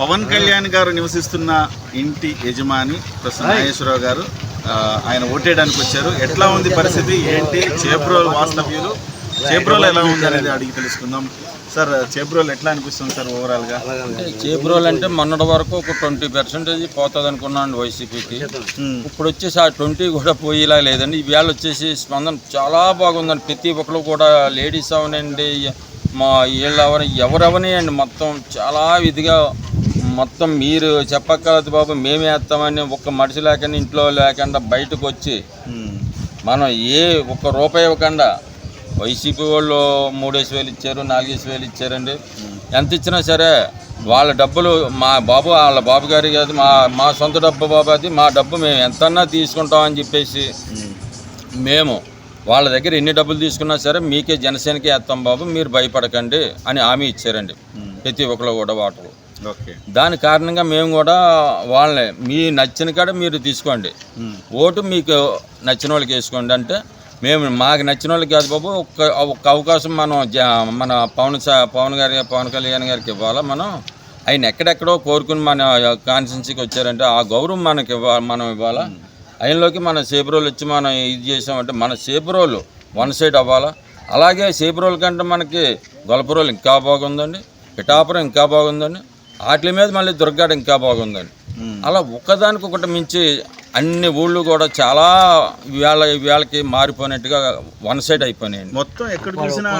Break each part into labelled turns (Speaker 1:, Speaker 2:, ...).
Speaker 1: పవన్ కళ్యాణ్ గారు నివసిస్తున్న ఇంటి యజమాని ప్రస్తుత నాగేశ్వరరావు గారు ఆయన ఓటేయడానికి వచ్చారు. ఎట్లా ఉంది పరిస్థితి? ఏంటి? చేబ్రోల్ వాస్తవ్యులు? చేబ్రోల్ ఎలా ఉంది అనేది అడిగి తెలుసుకుందాం. సార్ చేబ్రోల్ ఎట్లా అనిపిస్తుంది సార్ ఓవరాల్గా
Speaker 2: చేబ్రోల్ అంటే మొన్నటి వరకు ఒక ట్వంటీ పర్సెంటేజ్ పోతుంది అనుకున్నాను వైసీపీకి. ఇప్పుడు వచ్చేసి ఆ ట్వంటీ కూడా పోయేలా లేదండి. ఈవేళ వచ్చేసి స్పందన చాలా బాగుందండి. ప్రతి ఒక్కరు కూడా లేడీస్ అవనండి మా వీళ్ళు ఎవరు ఎవరెవని అండి మొత్తం చాలా ఇదిగా మొత్తం మీరు చెప్పక్కర్లేదు బాబు మేమే వేస్తామని ఒక్క మనిషి లేకుండా ఇంట్లో లేకుండా బయటకు వచ్చి మనం ఏ ఒక్క రూపాయి ఇవ్వకుండా వైసీపీ వాళ్ళు మూడేసి వేలు ఇచ్చారు నాలుగేసి వేలు ఇచ్చారండి. ఎంత ఇచ్చినా సరే వాళ్ళ డబ్బులు మా బాబు వాళ్ళ బాబు గారి కాదు మా మా సొంత డబ్బు బాబు అది మా డబ్బు మేము ఎంతన్నా తీసుకుంటామని చెప్పేసి మేము వాళ్ళ దగ్గర ఎన్ని డబ్బులు తీసుకున్నా సరే మీకే జనసేనకి వేస్తాం బాబు మీరు భయపడకండి అని హామీ ఇచ్చారండి. ప్రతి ఒక్కరు కూడా వాటరు. దాని కారణంగా మేము కూడా వాళ్ళని మీ నచ్చిన కాడ మీరు తీసుకోండి. ఓటు మీకు నచ్చిన వాళ్ళకి వేసుకోండి అంటే మేము మాకు నచ్చిన వాళ్ళకి కాదు బాబు ఒక్క ఒక్క అవకాశం మనం జ మన పవన్ పవన్ గారి పవన్ కళ్యాణ్ గారికి ఇవ్వాలా మనం? ఆయన ఎక్కడెక్కడో కోరుకుని మన కాన్స్టిట్యున్సీకి వచ్చారంటే ఆ గౌరవం మనకి ఇవ్వాలి మనం ఇవ్వాలా? ఆయనలోకి మన సేపురోలు వచ్చి మనం ఇది చేసామంటే మన సేపురోలు వన్ సైడ్ అవ్వాలా? అలాగే సేపురోలు కంటే మనకి గొలపురోలు ఇంకా బాగుందండి పిఠాపురం ఇంకా బాగుందండి. వాటి మీద మళ్ళీ దుర్గాడ ఇంకా బాగుందండి. అలా ఒకదానికి ఒకటి మించి అన్ని ఊళ్ళు కూడా చాలా వేళ వేళకి మారిపోయినట్టుగా వన్ సైడ్ అయిపోయినాయండి
Speaker 1: మొత్తం ఎక్కడ చూసినా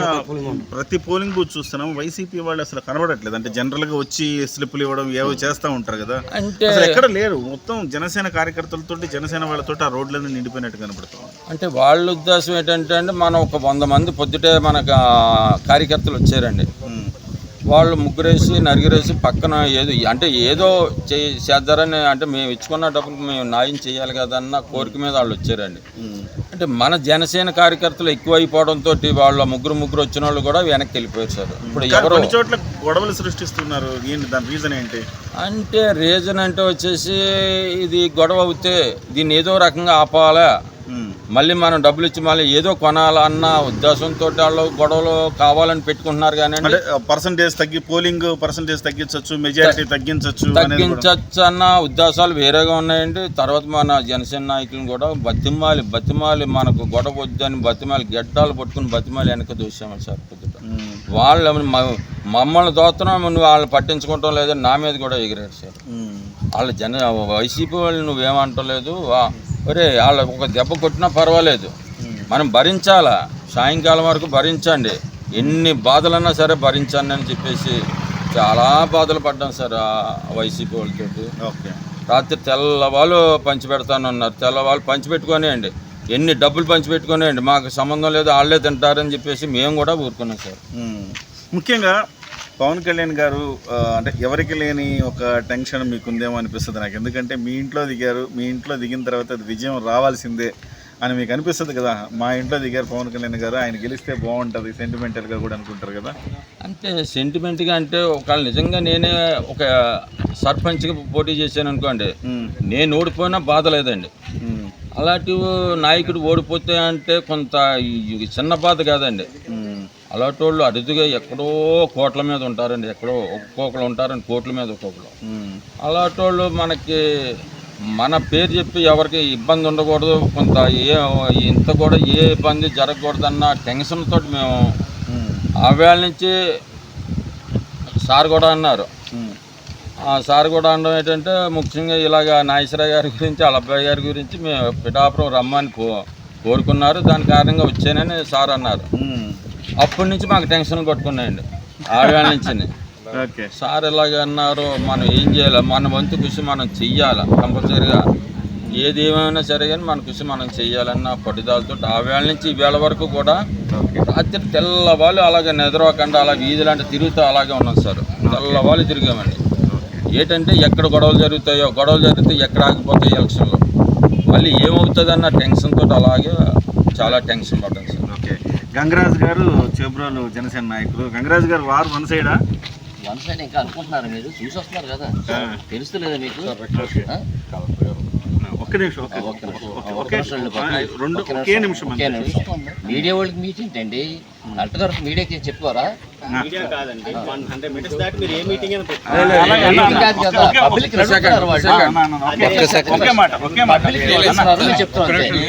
Speaker 1: ప్రతి పోలింగ్ బూత్ చూస్తున్నాం. వైసీపీ వాళ్ళు అసలు కనబడట్లేదు. అంటే జనరల్గా వచ్చి స్లిప్పులు ఇవ్వడం ఏవో చేస్తూ ఉంటారు కదా.
Speaker 2: అంటే
Speaker 1: అసలు ఎక్కడ లేరు. మొత్తం జనసేన కార్యకర్తలతోటి జనసేన వాళ్ళతో ఆ రోడ్లన్నీ నిండిపోయినట్టు కనబడుతుంది.
Speaker 2: అంటే వాళ్ళ ఉద్దేశం ఏంటంటే అండి మనం ఒక వంద మంది పొద్దుటే మనకు కార్యకర్తలు వచ్చారండి. వాళ్ళు ముగ్గురేసి నలుగురేసి పక్కన ఏదో అంటే ఏదో చే చేద్దారని అంటే మేము ఇచ్చుకున్న డబ్బులు మేము న్యాయం చేయాలి కదా అన్న కోరిక మీద వాళ్ళు వచ్చారండి. అంటే మన జనసేన కార్యకర్తలు ఎక్కువ అయిపోవడంతో వాళ్ళ ముగ్గురు ముగ్గురు వచ్చిన వాళ్ళు కూడా వెనక్కి వెళ్ళిపోయారు సార్. ఇప్పుడు ఎవరు
Speaker 1: చోట్ల గొడవలు సృష్టిస్తున్నారు. దాని రీజన్ ఏంటి?
Speaker 2: అంటే రీజన్ అంటే వచ్చేసి ఇది గొడవ అవుతే దీన్ని ఏదో రకంగా ఆపాలా? మళ్ళీ మనం డబ్బులు ఇచ్చి మళ్ళీ ఏదో కొనాలన్న ఉద్దేశంతో వాళ్ళు గొడవలు కావాలని పెట్టుకుంటున్నారు కానీ
Speaker 1: అంటే పర్సంటేజ్ తగ్గి పోలింగ్ పర్సంటేజ్ తగ్గించవచ్చు మెజారిటీ తగ్గించవచ్చు
Speaker 2: తగ్గించచ్చు అన్న ఉద్దేశాలు వేరేగా ఉన్నాయండి. తర్వాత మన జనసేన నాయకులను కూడా బతిమాలి బతిమాలి మనకు గొడవ వద్దని బతిమాలి గడ్డాలు పట్టుకుని బతిమాలి వెనక దూసాము సార్ వాళ్ళు మమ్మల్ని దోస్తున్నాం నువ్వు వాళ్ళని పట్టించుకోవటం లేదని నా మీద కూడా ఎగిరారు సార్. వాళ్ళ జన వైసీపీ వాళ్ళు నువ్వేమంటలేదు వా- ఒరే వాళ్ళ ఒక దెబ్బ కొట్టినా పర్వాలేదు. మనం భరించాలా? సాయంకాలం వరకు భరించండి. ఎన్ని బాధలన్నా సరే భరించండి అని చెప్పేసి చాలా బాధలు పడ్డాం సార్ ఆ వైసీపీ వాళ్ళతోటి.
Speaker 1: ఓకే.
Speaker 2: రాత్రి తెల్లవాళ్ళు పంచిపెడతానన్నారు. తెల్లవాళ్ళు పంచిపెట్టుకోనియండి. ఎన్ని డబ్బులు పంచిపెట్టుకోనియండి. మాకు సంబంధం లేదు వాళ్ళే తింటారని చెప్పేసి మేము కూడా ఊరుకున్నాం సార్.
Speaker 1: ముఖ్యంగా పవన్ కళ్యాణ్ గారు అంటే ఎవరికి లేని ఒక టెన్షన్ మీకుందేమో అనిపిస్తుంది నాకు ఎందుకంటే మీ ఇంట్లో దిగారు మీ ఇంట్లో దిగిన తర్వాత అది విజయం రావాల్సిందే అని మీకు అనిపిస్తుంది కదా మా ఇంట్లో దిగారు పవన్ కళ్యాణ్ గారు ఆయన గెలిస్తే బాగుంటుంది సెంటిమెంటల్గా కూడా అనుకుంటారు కదా
Speaker 2: అంటే సెంటిమెంట్గా అంటే ఒకవేళ నిజంగా నేనే ఒక సర్పంచ్గా పోటీ చేశాను అనుకోండి. నేను ఓడిపోయినా బాధ లేదండి. అలాంటి నాయకుడు ఓడిపోతే అంటే కొంత చిన్న బాధ కాదండి. అలాంటి వాళ్ళు అరుదుగా ఎక్కడో కోట్ల మీద ఉంటారండి. ఎక్కడో ఒక్కొక్కరు ఉంటారండి కోట్ల మీద ఒక్కొక్కరు. అలాంటి వాళ్ళు మనకి మన పేరు చెప్పి ఎవరికి ఇబ్బంది ఉండకూడదు. కొంత ఏ ఇంత కూడా ఏ ఇబ్బంది జరగకూడదన్న టెన్షన్ తోటి మేము
Speaker 1: మ్మ్.
Speaker 2: ఆ వేళ నుంచి సార్ కూడా అన్నారు. సార్ కూడా అనడం ఏంటంటే ముఖ్యంగా ఇలాగ నాగేశ్వరరావు గారి గురించి అబ్బాయి గారి గురించి మేము పిఠాపురం రమ్మని కో కోరుకున్నారు. దాని కారణంగా వచ్చానని సార్ అన్నారు. అప్పటి నుంచి మాకు టెన్షన్ కొట్టుకున్నాయండి ఆ వేళ నుంచి
Speaker 1: ఓకే.
Speaker 2: సార్ ఎలాగ అన్నారు మనం ఏం చేయాలి? మన వంతు కృషి మనం చెయ్యాలి కంపల్సరీగా? ఏది ఏమైనా సరే కానీ మన కృషి మనం చెయ్యాలన్న పట్టుదలతో ఆ వేళ నుంచి ఈ వేళ వరకు కూడా రాత్రి తెల్లవాళ్ళు అలాగే నిద్రపోకుండా అలా వీధులంటే తిరుగుతూ అలాగే ఉన్నాం సార్. తెల్లవాళ్ళు తిరిగామండి. ఏంటంటే ఎక్కడ గొడవలు జరుగుతాయో గొడవలు జరిగితే ఎక్కడ ఆగిపోతాయి ఎలక్షన్లో. మళ్ళీ ఏమవుతుంది అన్న టెన్షన్ తోటి అలాగే చాలా టెన్షన్ పడ్డాం సార్.
Speaker 1: ఓకే గంగరాజ్ గారు చేబ్రోలు జనసేన నాయకులు. గంగరాజ్ గారు వారు వన్ సైడా?
Speaker 3: వన్ సైడ్ ఇంకా అనుకుంటున్నారు మీరు. చూసి వస్తున్నారు కదా తెలుస్తలేదా మీకు?
Speaker 1: ఒక్క నిమిషం ఒకే
Speaker 3: నిమిషం. మీడియా వాళ్ళకి మీటింగ్ ఏంటి గారు మీడియాకి ఏం చెప్పుకోరా
Speaker 4: మీడియా కాదండి. హండ్రెడ్ మీటర్స్ దాటి మీరు ఏ meeting
Speaker 1: okay,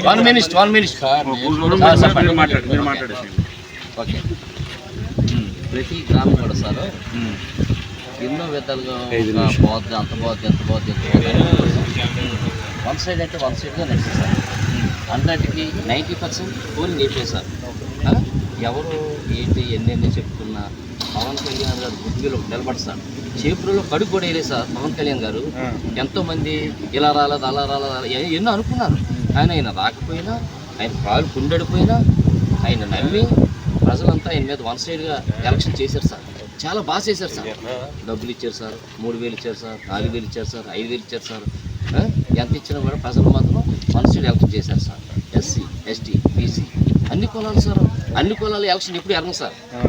Speaker 3: one minute one minute ప్రతి గ్రామం కూడా సార్ ఎన్నో విధాలుగా పోద్ది అంత పోద్ది ఎంత పోద్ది ఎంత పోద్ది వన్ సైడ్ అంటే వన్ సైడ్గా నడిచింది సార్ హండ్రెడ్కి నైంటీ పర్సెంట్ అయిపోయింది ఆ? ఎవరు ఏంటి ఎన్నెన్ని చెప్తున్నా పవన్ కళ్యాణ్ గారు గుడ్డిలో నిలబడతాడు. చేపురులో కడుగు కూడా వేయలేదు సార్ పవన్ కళ్యాణ్ గారు. ఎంతో మంది ఇలా రాలేదు అలా రాలేదు ఎన్నో అనుకున్నారు. కానీ ఆయన రాకపోయినా ఆయన కాలు కుండడిపోయినా ఆయన నమ్మి ప్రజలంతా ఆయన మీద వన్ సైడ్గా ఎలక్షన్ చేశారు సార్. చాలా బాగా చేశారు సార్. డబ్బులు ఇచ్చారు సార్ మూడు వేలు ఇచ్చారు సార్ నాలుగు వేలు ఇచ్చారు సార్ ఐదు వేలు ఇచ్చారు సార్? ఎంత ఇచ్చినా కూడా ప్రజలు మాత్రం వన్ సైడ్ ఎలక్షన్ చేశారు సార్. ఎస్సీ ఎస్టీ బీసీ అన్ని కులాలు సార్. అన్ని కులాలు ఎలక్షన్ ఎప్పుడు ఎరగం సార్.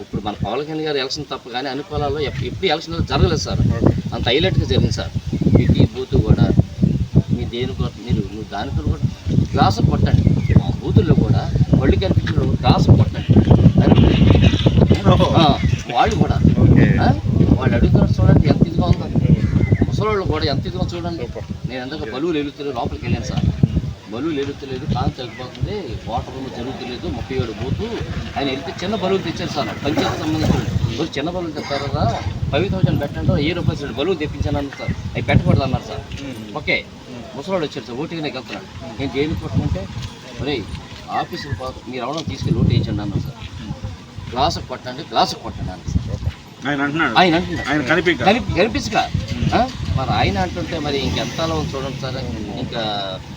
Speaker 3: ఇప్పుడు మన పవన్ కళ్యాణ్ గారు ఎలక్షన్ తప్ప కానీ అన్ని కులాల్లో ఎప్- ఎప్పుడు ఎలక్షన్ జరగలేదు సార్. అంత హైలైట్గా జరిగింది సార్. ప్రతి బూత్ కూడా మీ దేని కూడా మీరు నువ్వు దానితో కూడా గ్లాసు కొట్టండి. ఆ బూతుల్లో కూడా ఒళ్ళు కనిపించిన గ్లాసు కొట్టండి. వాళ్ళు కూడా? వాళ్ళు అడుగుతారు చూడండి ఎంత ఇదిగా ఉందో. ముసలోళ్ళు కూడా ఎంత ఇదిగా చూడండి. నేను ఎందుకు బలువులు ఎలుగుతలేదు లోపలికి వెళ్ళాను సార్. బలువులు ఎలుగుతలేదు కాంతి తగ్గిపోతుంది వాటర్ రూమ్ జరుగుతలేదు ముప్పై ఏడు బూతు. ఆయన వెళ్తే చిన్న బలువులు తెచ్చారు సార్ పంచాయతీ సంబంధించిన చిన్న బలువులు తెస్తారా ఫైవ్ థౌసండ్ పెట్టండి ఏ రూపాయలు బలువు తెప్పించాను అన్నారు సార్. అవి పెట్టకూడదు అన్నారు సార్. ఓకే ముసలోడు వచ్చారు సార్ ఓటింగ్ నాకు వెళ్తున్నాడు నేను జైలు కొట్టుకుంటే ఒరే ఆఫీసుకి మీరు ఎవరైనా తీసుకెళ్ళి ఓటు వేయించండి అన్నారు సార్. గ్లాసు కొట్టండి గ్లాసు కొట్టండి అన్నారు సార్.
Speaker 1: ఆయన అంటున్నాడు.
Speaker 3: ఆయన అంటున్నాడు.
Speaker 1: ఆయన కనిపించ
Speaker 3: కనిపి కనిపించక. మరి ఆయన అంటుంటే మరి ఇంకెంతలో చూడండి సార్. ఇంకా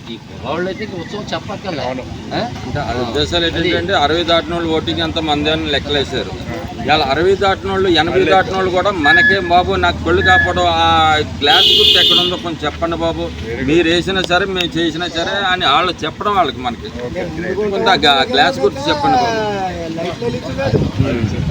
Speaker 3: ఈ వాళ్ళు అయితే ఇంక ఉత్సవం చెప్పక్కర్లే. ఆ?
Speaker 2: అంటే వాళ్ళ ఉద్దేశాలు ఏంటంటే అరవై దాటిన వాళ్ళు ఓటింగ్ ఎంత మంది అని లెక్కలేశారు. ఇలా అరవై దాటిన వాళ్ళు ఎనభై దాటిన వాళ్ళు కూడా మనకే బాబు నాకు కళ్ళు కాపాడు ఆ గ్లాస్ గుర్తు ఎక్కడ ఉందో కొంచెం చెప్పండి బాబు. మీరు వేసినా సరే మేము చేసినా సరే అని వాళ్ళు చెప్పడం వాళ్ళకి మనకి. కొంత గ్లాస్ గుర్తు చెప్పండి బాబు.